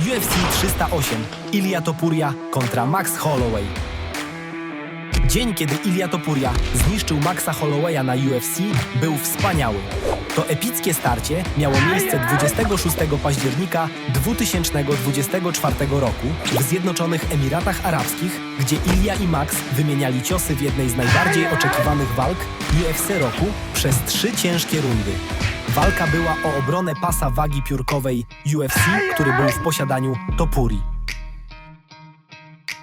UFC 308 Ilia Topuria kontra Max Holloway. Dzień, kiedy Ilia Topuria zniszczył Maxa Hollowaya na UFC, był wspaniały. To epickie starcie miało miejsce 26 października 2024 roku w Zjednoczonych Emiratach Arabskich, gdzie Ilia i Max wymieniali ciosy w jednej z najbardziej oczekiwanych walk UFC roku przez trzy ciężkie rundy. Walka była o obronę pasa wagi piórkowej UFC, który był w posiadaniu Topuri.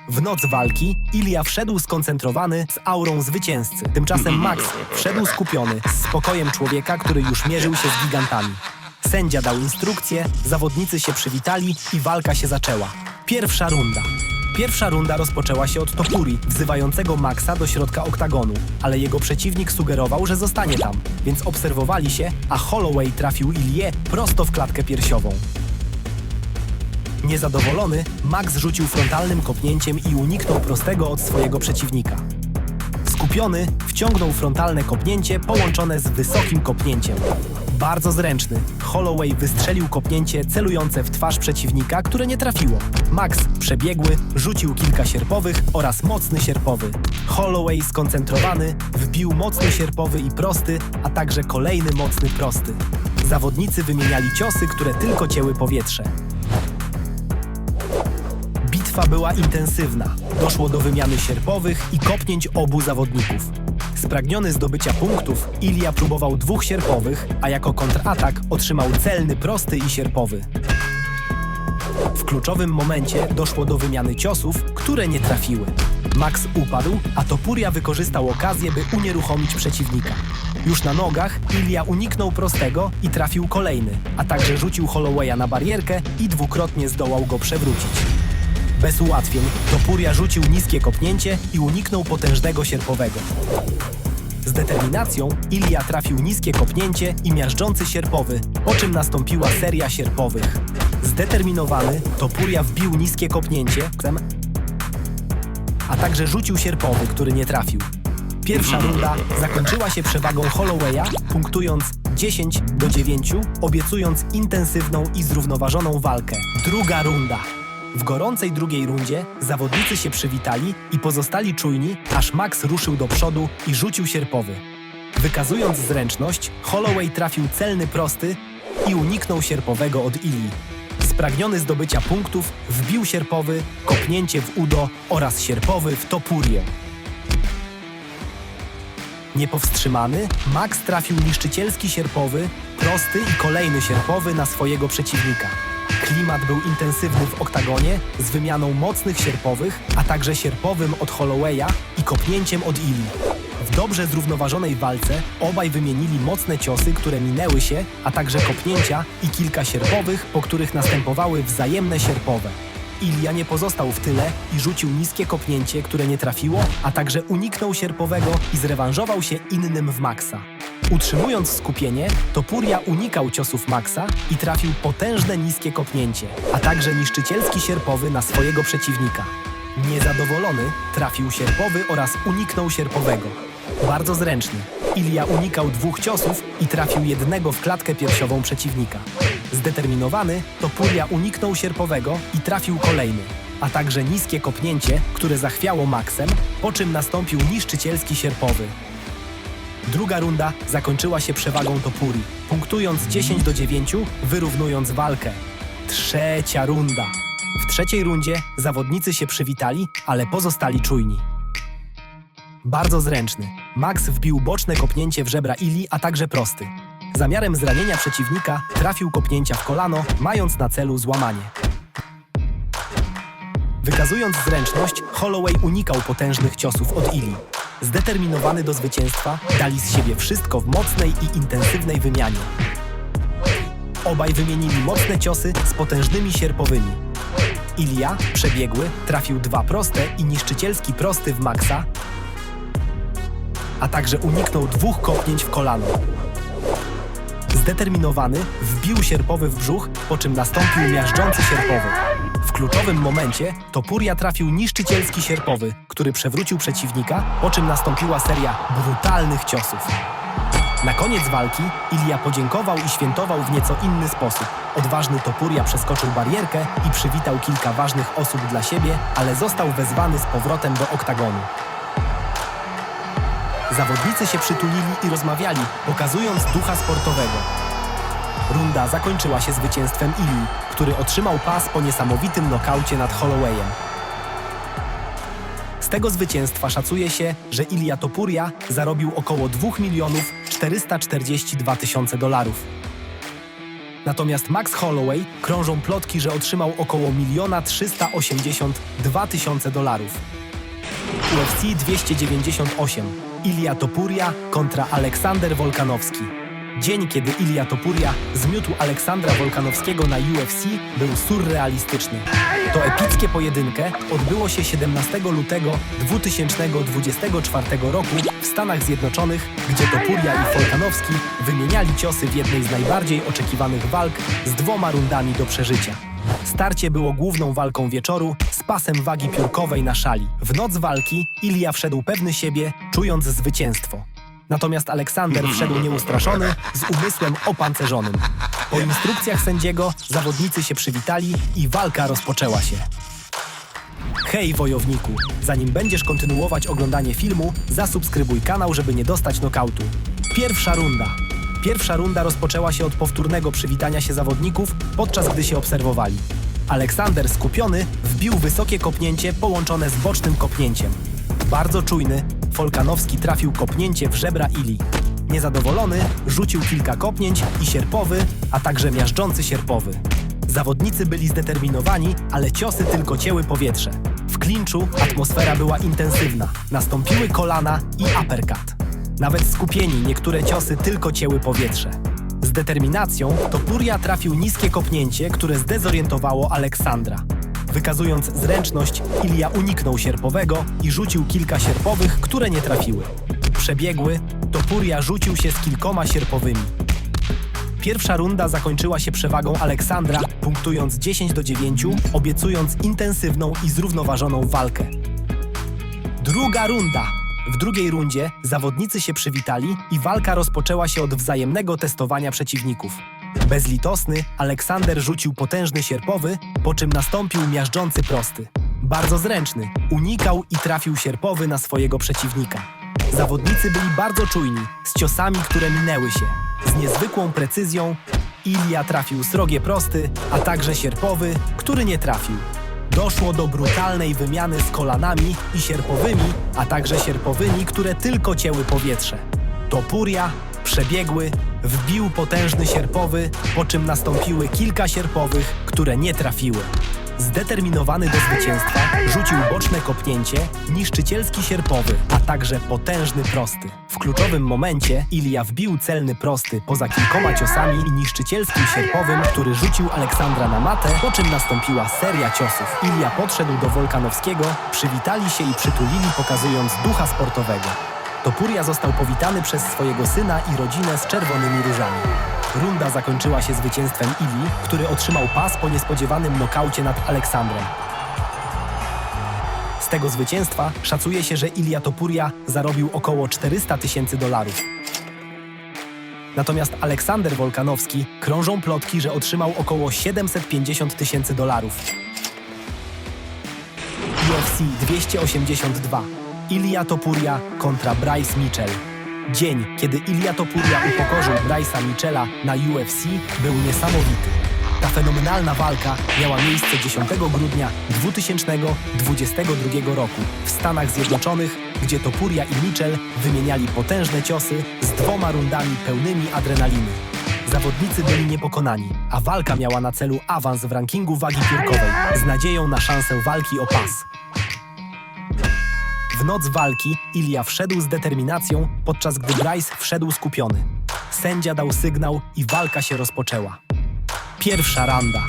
W noc walki Ilia wszedł skoncentrowany z aurą zwycięzcy. Tymczasem Max wszedł skupiony z spokojem człowieka, który już mierzył się z gigantami. Sędzia dał instrukcje, zawodnicy się przywitali i walka się zaczęła. Pierwsza runda. Pierwsza runda rozpoczęła się od Topuri, wzywającego Maxa do środka oktagonu, ale jego przeciwnik sugerował, że zostanie tam, więc obserwowali się, a Holloway trafił Ilię prosto w klatkę piersiową. Niezadowolony, Max rzucił frontalnym kopnięciem i uniknął prostego od swojego przeciwnika. Skupiony, wciągnął frontalne kopnięcie połączone z wysokim kopnięciem. Bardzo zręczny, Holloway wystrzelił kopnięcie celujące w twarz przeciwnika, które nie trafiło. Max, przebiegły, rzucił kilka sierpowych oraz mocny sierpowy. Holloway, skoncentrowany, wbił mocny sierpowy i prosty, a także kolejny mocny prosty. Zawodnicy wymieniali ciosy, które tylko cięły powietrze. Bitwa była intensywna. Doszło do wymiany sierpowych i kopnięć obu zawodników. Spragniony zdobycia punktów, Ilia próbował dwóch sierpowych, a jako kontratak otrzymał celny prosty i sierpowy. W kluczowym momencie doszło do wymiany ciosów, które nie trafiły. Max upadł, a Topuria wykorzystał okazję, by unieruchomić przeciwnika. Już na nogach Ilia uniknął prostego i trafił kolejny, a także rzucił Hollowaya na barierkę i dwukrotnie zdołał go przewrócić. Bez ułatwień Topuria rzucił niskie kopnięcie i uniknął potężnego sierpowego. Z determinacją Ilia trafił niskie kopnięcie i miażdżący sierpowy, po czym nastąpiła seria sierpowych. Zdeterminowany Topuria wbił niskie kopnięcie, a także rzucił sierpowy, który nie trafił. Pierwsza runda zakończyła się przewagą Hollowaya, punktując 10 do 9, obiecując intensywną i zrównoważoną walkę. Druga runda. W gorącej drugiej rundzie zawodnicy się przywitali i pozostali czujni, aż Max ruszył do przodu i rzucił sierpowy. Wykazując zręczność, Holloway trafił celny prosty i uniknął sierpowego od Ili. Spragniony zdobycia punktów, wbił sierpowy, kopnięcie w udo oraz sierpowy w topurię. Niepowstrzymany, Max trafił niszczycielski sierpowy, prosty i kolejny sierpowy na swojego przeciwnika. Klimat był intensywny w oktagonie z wymianą mocnych sierpowych, a także sierpowym od Hollowaya i kopnięciem od Ili. W dobrze zrównoważonej walce obaj wymienili mocne ciosy, które minęły się, a także kopnięcia i kilka sierpowych, po których następowały wzajemne sierpowe. Ilia nie pozostał w tyle i rzucił niskie kopnięcie, które nie trafiło, a także uniknął sierpowego i zrewanżował się innym w Maxa. Utrzymując skupienie, Topuria unikał ciosów Maxa i trafił potężne niskie kopnięcie, a także niszczycielski sierpowy na swojego przeciwnika. Niezadowolony trafił sierpowy oraz uniknął sierpowego. Bardzo zręczny. Ilia unikał dwóch ciosów i trafił jednego w klatkę piersiową przeciwnika. Zdeterminowany, Topuria uniknął sierpowego i trafił kolejny, a także niskie kopnięcie, które zachwiało Maxem, po czym nastąpił niszczycielski sierpowy. Druga runda zakończyła się przewagą Topuri, punktując 10 do 9, wyrównując walkę. Trzecia runda. W trzeciej rundzie zawodnicy się przywitali, ale pozostali czujni. Bardzo zręczny. Max wbił boczne kopnięcie w żebra Ili, a także prosty. Zamiarem zranienia przeciwnika trafił kopnięcia w kolano, mając na celu złamanie. Wykazując zręczność, Holloway unikał potężnych ciosów od Ili. Zdeterminowany do zwycięstwa, dali z siebie wszystko w mocnej i intensywnej wymianie. Obaj wymienili mocne ciosy z potężnymi sierpowymi. Ilia, przebiegły, trafił dwa proste i niszczycielski prosty w Maxa, a także uniknął dwóch kopnięć w kolano. Zdeterminowany wbił sierpowy w brzuch, po czym nastąpił miażdżący sierpowy. Kluczowym momencie Topuria trafił niszczycielski sierpowy, który przewrócił przeciwnika, po czym nastąpiła seria brutalnych ciosów. Na koniec walki Ilia podziękował i świętował w nieco inny sposób. Odważny Topuria przeskoczył barierkę i przywitał kilka ważnych osób dla siebie, ale został wezwany z powrotem do oktagonu. Zawodnicy się przytulili i rozmawiali, pokazując ducha sportowego. Runda zakończyła się zwycięstwem Ilii, który otrzymał pas po niesamowitym nokaucie nad Hollowayem. Z tego zwycięstwa szacuje się, że Ilia Topuria zarobił około 2 milionów 442 tysiące dolarów. Natomiast Max Holloway krążą plotki, że otrzymał około 1 382 tysiące dolarów. UFC 298 Ilia Topuria kontra Aleksander Wolkanowski. Dzień, kiedy Ilia Topuria zmiótł Aleksandra Wolkanowskiego na UFC, był surrealistyczny. To epickie pojedynkę odbyło się 17 lutego 2024 roku w Stanach Zjednoczonych, gdzie Topuria i Wolkanowski wymieniali ciosy w jednej z najbardziej oczekiwanych walk z dwoma rundami do przeżycia. Starcie było główną walką wieczoru z pasem wagi piórkowej na szali. W noc walki Ilia wszedł pewny siebie, czując zwycięstwo. Natomiast Aleksander wszedł nieustraszony, z umysłem opancerzonym. Po instrukcjach sędziego zawodnicy się przywitali i walka rozpoczęła się. Hej wojowniku, zanim będziesz kontynuować oglądanie filmu, zasubskrybuj kanał, żeby nie dostać nokautu. Pierwsza runda. Pierwsza runda rozpoczęła się od powtórnego przywitania się zawodników, podczas gdy się obserwowali. Aleksander skupiony wbił wysokie kopnięcie połączone z bocznym kopnięciem. Bardzo czujny, Folkanowski trafił kopnięcie w żebra Ili. Niezadowolony rzucił kilka kopnięć i sierpowy, a także miażdżący sierpowy. Zawodnicy byli zdeterminowani, ale ciosy tylko cięły powietrze. W klinczu atmosfera była intensywna. Nastąpiły kolana i uppercut. Nawet skupieni niektóre ciosy tylko cięły powietrze. Z determinacją Topuria trafił niskie kopnięcie, które zdezorientowało Aleksandra. Wykazując zręczność, Ilia uniknął sierpowego i rzucił kilka sierpowych, które nie trafiły. Przebiegły, Topuria rzucił się z kilkoma sierpowymi. Pierwsza runda zakończyła się przewagą Aleksandra, punktując 10 do 9, obiecując intensywną i zrównoważoną walkę. Druga runda. W drugiej rundzie zawodnicy się przywitali i walka rozpoczęła się od wzajemnego testowania przeciwników. Bezlitosny Aleksander rzucił potężny sierpowy, po czym nastąpił miażdżący prosty. Bardzo zręczny, unikał i trafił sierpowy na swojego przeciwnika. Zawodnicy byli bardzo czujni, z ciosami, które minęły się. Z niezwykłą precyzją Ilia trafił srogie prosty, a także sierpowy, który nie trafił. Doszło do brutalnej wymiany z kolanami i sierpowymi, a także sierpowymi, które tylko cięły powietrze. Topuria, przebiegły, wbił potężny sierpowy, po czym nastąpiły kilka sierpowych, które nie trafiły. Zdeterminowany do zwycięstwa, rzucił boczne kopnięcie, niszczycielski sierpowy, a także potężny prosty. W kluczowym momencie Ilia wbił celny prosty poza kilkoma ciosami i niszczycielskim sierpowym, który rzucił Aleksandra na matę, po czym nastąpiła seria ciosów. Ilia podszedł do Wolkanowskiego, przywitali się i przytulili, pokazując ducha sportowego. Topuria został powitany przez swojego syna i rodzinę z czerwonymi różami. Runda zakończyła się zwycięstwem Ili, który otrzymał pas po niespodziewanym nokaucie nad Aleksandrem. Z tego zwycięstwa szacuje się, że Ilia Topuria zarobił około 400 tysięcy dolarów. Natomiast Aleksander Wolkanowski krążą plotki, że otrzymał około 750 tysięcy dolarów. UFC 282. Ilia Topuria kontra Bryce Mitchell. Dzień, kiedy Ilia Topuria upokorzył Bryce'a Mitchella na UFC, był niesamowity. Ta fenomenalna walka miała miejsce 10 grudnia 2022 roku w Stanach Zjednoczonych, gdzie Topuria i Mitchell wymieniali potężne ciosy z dwoma rundami pełnymi adrenaliny. Zawodnicy byli niepokonani, a walka miała na celu awans w rankingu wagi piórkowej z nadzieją na szansę walki o pas. W noc walki Ilia wszedł z determinacją, podczas gdy Bryce wszedł skupiony. Sędzia dał sygnał i walka się rozpoczęła. Pierwsza runda.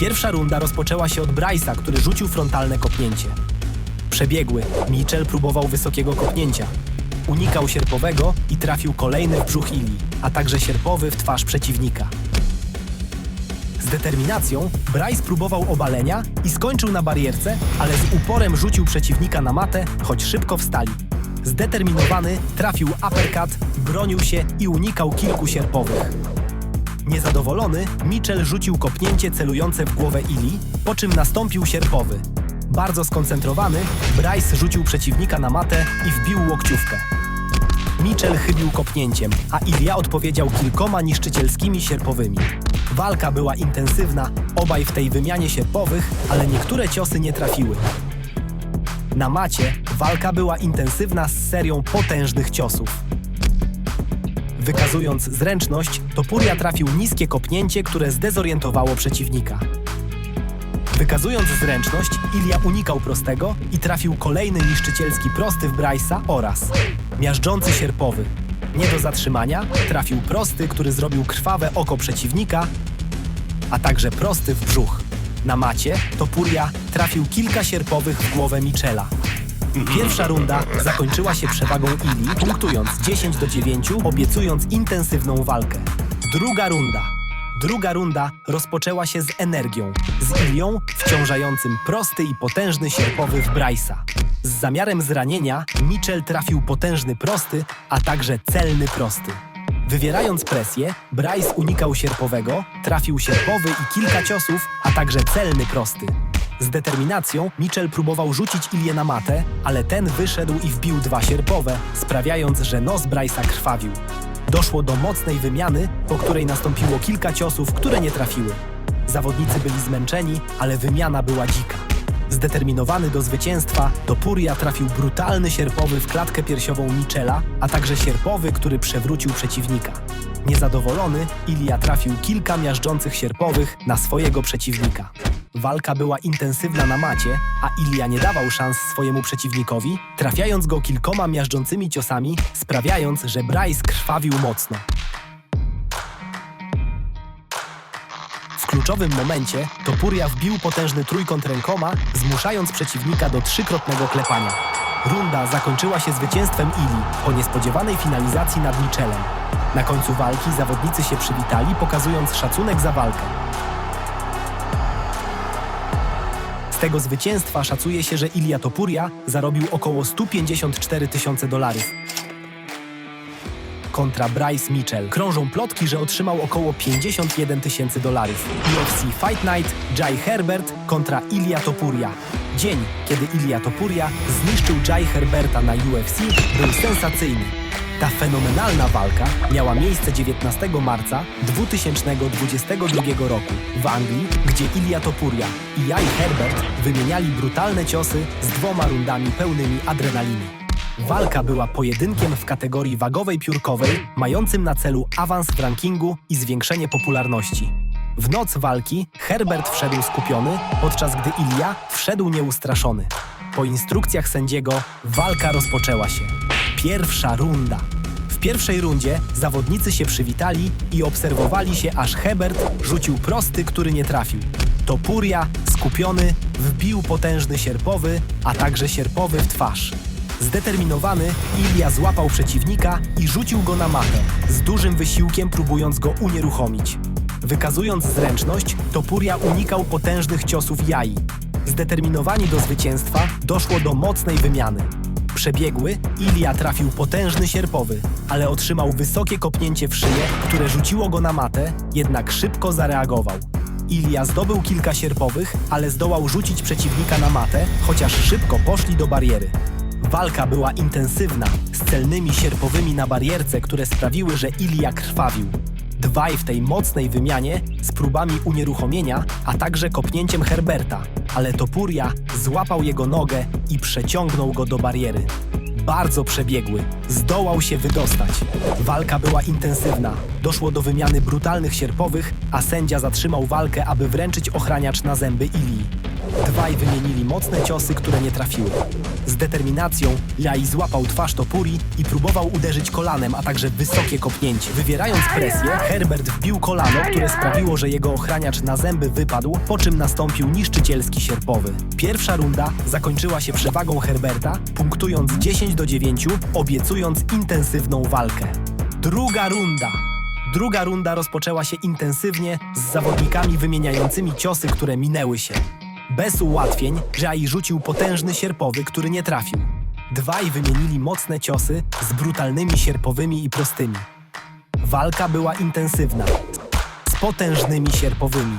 Pierwsza runda rozpoczęła się od Bryce'a, który rzucił frontalne kopnięcie. Przebiegły, Mitchell próbował wysokiego kopnięcia. Unikał sierpowego i trafił kolejny w brzuch Ili, a także sierpowy w twarz przeciwnika. Z determinacją Bryce próbował obalenia i skończył na barierce, ale z uporem rzucił przeciwnika na matę, choć szybko wstali. Zdeterminowany trafił uppercut, bronił się i unikał kilku sierpowych. Niezadowolony, Mitchell rzucił kopnięcie celujące w głowę Ili, po czym nastąpił sierpowy. Bardzo skoncentrowany, Bryce rzucił przeciwnika na matę i wbił łokciówkę. Mitchell chybił kopnięciem, a Ilia odpowiedział kilkoma niszczycielskimi sierpowymi. Walka była intensywna, obaj w tej wymianie sierpowych, ale niektóre ciosy nie trafiły. Na macie walka była intensywna z serią potężnych ciosów. Wykazując zręczność, Topuria trafił niskie kopnięcie, które zdezorientowało przeciwnika. Wykazując zręczność, Ilia unikał prostego i trafił kolejny niszczycielski prosty w Bryce'a oraz miażdżący sierpowy. Nie do zatrzymania trafił prosty, który zrobił krwawe oko przeciwnika, a także prosty w brzuch. Na macie Topuria trafił kilka sierpowych w głowę Michela. Pierwsza runda zakończyła się przewagą Ili, punktując 10 do 9, obiecując intensywną walkę. Druga runda. Druga runda rozpoczęła się z energią, z Ilią wciążającym prosty i potężny sierpowy w Bryce'a. Z zamiarem zranienia Mitchell trafił potężny prosty, a także celny prosty. Wywierając presję, Bryce unikał sierpowego, trafił sierpowy i kilka ciosów, a także celny prosty. Z determinacją Mitchell próbował rzucić Ilię na matę, ale ten wyszedł i wbił dwa sierpowe, sprawiając, że nos Bryce'a krwawił. Doszło do mocnej wymiany, po której nastąpiło kilka ciosów, które nie trafiły. Zawodnicy byli zmęczeni, ale wymiana była dzika. Zdeterminowany do zwycięstwa, Topuria trafił brutalny sierpowy w klatkę piersiową Michela, a także sierpowy, który przewrócił przeciwnika. Niezadowolony, Ilia trafił kilka miażdżących sierpowych na swojego przeciwnika. Walka była intensywna na macie, a Ilia nie dawał szans swojemu przeciwnikowi, trafiając go kilkoma miażdżącymi ciosami, sprawiając, że Bryce krwawił mocno. W kluczowym momencie Topuria wbił potężny trójkąt rękoma, zmuszając przeciwnika do trzykrotnego klepania. Runda zakończyła się zwycięstwem Ili po niespodziewanej finalizacji nad Michelem. Na końcu walki zawodnicy się przywitali, pokazując szacunek za walkę. Z tego zwycięstwa szacuje się, że Ilia Topuria zarobił około 154 tysiące dolarów. Kontra Bryce Mitchell. Krążą plotki, że otrzymał około 51 tysięcy dolarów. UFC Fight Night Jai Herbert kontra Ilia Topuria. Dzień, kiedy Ilia Topuria zniszczył Jai Herberta na UFC, był sensacyjny. Ta fenomenalna walka miała miejsce 19 marca 2022 roku w Anglii, gdzie Ilia Topuria i Jai Herbert wymieniali brutalne ciosy z dwoma rundami pełnymi adrenaliny. Walka była pojedynkiem w kategorii wagowej piórkowej, mającym na celu awans w rankingu i zwiększenie popularności. W noc walki Herbert wszedł skupiony, podczas gdy Ilia wszedł nieustraszony. Po instrukcjach sędziego walka rozpoczęła się. Pierwsza runda. W pierwszej rundzie zawodnicy się przywitali i obserwowali się, aż Hebert rzucił prosty, który nie trafił. Topuria, skupiony, wbił potężny sierpowy, a także sierpowy w twarz. Zdeterminowany, Ilia złapał przeciwnika i rzucił go na matę, z dużym wysiłkiem próbując go unieruchomić. Wykazując zręczność, Topuria unikał potężnych ciosów jai. Zdeterminowani do zwycięstwa, doszło do mocnej wymiany. Przebiegły, Ilia trafił potężny sierpowy, ale otrzymał wysokie kopnięcie w szyję, które rzuciło go na matę, jednak szybko zareagował. Ilia zdobył kilka sierpowych, ale zdołał rzucić przeciwnika na matę, chociaż szybko poszli do bariery. Walka była intensywna, z celnymi sierpowymi na barierce, które sprawiły, że Ilia krwawił. Dwaj w tej mocnej wymianie z próbami unieruchomienia, a także kopnięciem Herberta, ale Topuria złapał jego nogę i przeciągnął go do bariery. Bardzo przebiegły, zdołał się wydostać. Walka była intensywna, doszło do wymiany brutalnych sierpowych, a sędzia zatrzymał walkę, aby wręczyć ochraniacz na zęby Ilii. Dwaj wymienili mocne ciosy, które nie trafiły. Z determinacją Jai złapał twarz Topuri i próbował uderzyć kolanem, a także wysokie kopnięcie. Wywierając presję, Herbert wbił kolano, które sprawiło, że jego ochraniacz na zęby wypadł, po czym nastąpił niszczycielski sierpowy. Pierwsza runda zakończyła się przewagą Herberta, punktując 10 do 9, obiecując intensywną walkę. Druga runda. Druga runda rozpoczęła się intensywnie z zawodnikami wymieniającymi ciosy, które minęły się. Bez ułatwień Jai rzucił potężny sierpowy, który nie trafił. Dwaj wymienili mocne ciosy z brutalnymi sierpowymi i prostymi. Walka była intensywna, z potężnymi sierpowymi.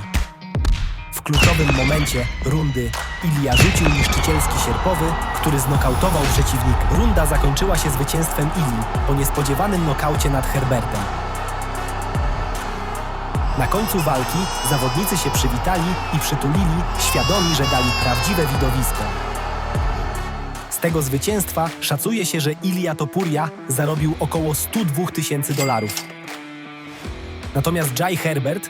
W kluczowym momencie rundy Ilia rzucił niszczycielski sierpowy, który znokautował przeciwnika. Runda zakończyła się zwycięstwem Ilii po niespodziewanym nokaucie nad Herbertem. Na końcu walki zawodnicy się przywitali i przytulili, świadomi, że dali prawdziwe widowisko. Z tego zwycięstwa szacuje się, że Ilia Topuria zarobił około 102 tysięcy dolarów. Natomiast Jai Herbert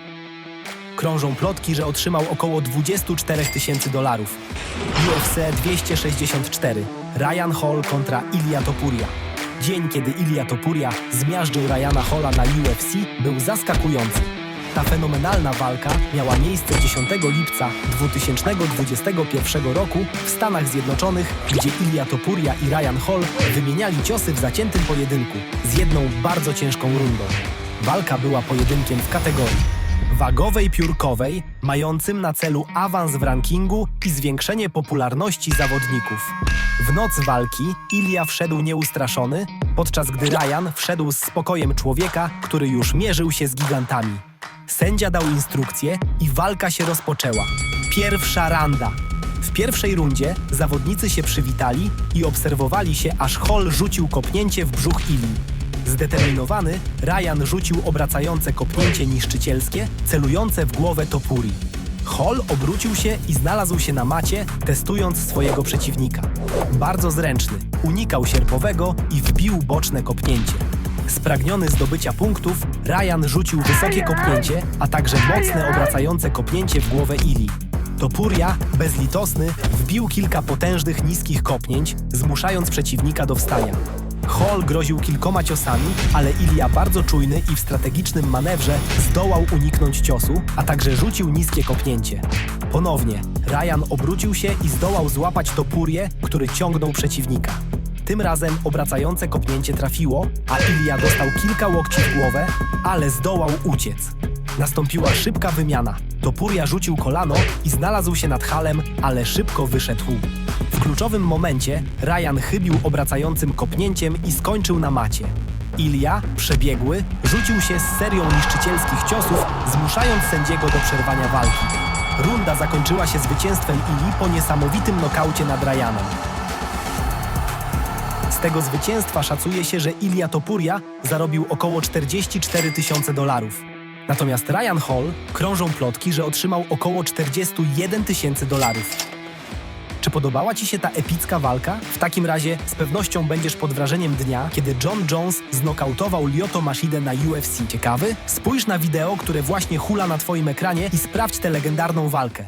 krążą plotki, że otrzymał około 24 tysięcy dolarów. UFC 264 Ryan Hall kontra Ilia Topuria. Dzień, kiedy Ilia Topuria zmiażdżył Ryana Halla na UFC, był zaskakujący. Ta fenomenalna walka miała miejsce 10 lipca 2021 roku w Stanach Zjednoczonych, gdzie Ilia Topuria i Ryan Hall wymieniali ciosy w zaciętym pojedynku z jedną bardzo ciężką rundą. Walka była pojedynkiem w kategorii wagowej piórkowej, mającym na celu awans w rankingu i zwiększenie popularności zawodników. W noc walki Ilia wszedł nieustraszony, podczas gdy Ryan wszedł z spokojem człowieka, który już mierzył się z gigantami. Sędzia dał instrukcję i walka się rozpoczęła. Pierwsza randa. W pierwszej rundzie zawodnicy się przywitali i obserwowali się, aż Hall rzucił kopnięcie w brzuch Ilii. Zdeterminowany, Ryan rzucił obracające kopnięcie niszczycielskie, celujące w głowę Topuri. Hall obrócił się i znalazł się na macie, testując swojego przeciwnika. Bardzo zręczny, unikał sierpowego i wbił boczne kopnięcie. Spragniony zdobycia punktów, Ryan rzucił wysokie kopnięcie, a także mocne obracające kopnięcie w głowę Ili. Topuria, bezlitosny, wbił kilka potężnych niskich kopnięć, zmuszając przeciwnika do wstania. Hall groził kilkoma ciosami, ale Ilia bardzo czujny i w strategicznym manewrze zdołał uniknąć ciosu, a także rzucił niskie kopnięcie. Ponownie, Ryan obrócił się i zdołał złapać Topurię, który ciągnął przeciwnika. Tym razem obracające kopnięcie trafiło, a Ilia dostał kilka łokci w głowę, ale zdołał uciec. Nastąpiła szybka wymiana. Topuria rzucił kolano i znalazł się nad halem, ale szybko wyszedł. W kluczowym momencie Ryan chybił obracającym kopnięciem i skończył na macie. Ilia, przebiegły, rzucił się z serią niszczycielskich ciosów, zmuszając sędziego do przerwania walki. Runda zakończyła się zwycięstwem Ili po niesamowitym nokaucie nad Ryanem. Z tego zwycięstwa szacuje się, że Ilia Topuria zarobił około 44 tysiące dolarów. Natomiast Ryan Hall krążą plotki, że otrzymał około 41 tysięcy dolarów. Czy podobała Ci się ta epicka walka? W takim razie z pewnością będziesz pod wrażeniem dnia, kiedy John Jones znokautował Lyoto Mashidę na UFC. Ciekawy? Spójrz na wideo, które właśnie hula na Twoim ekranie i sprawdź tę legendarną walkę.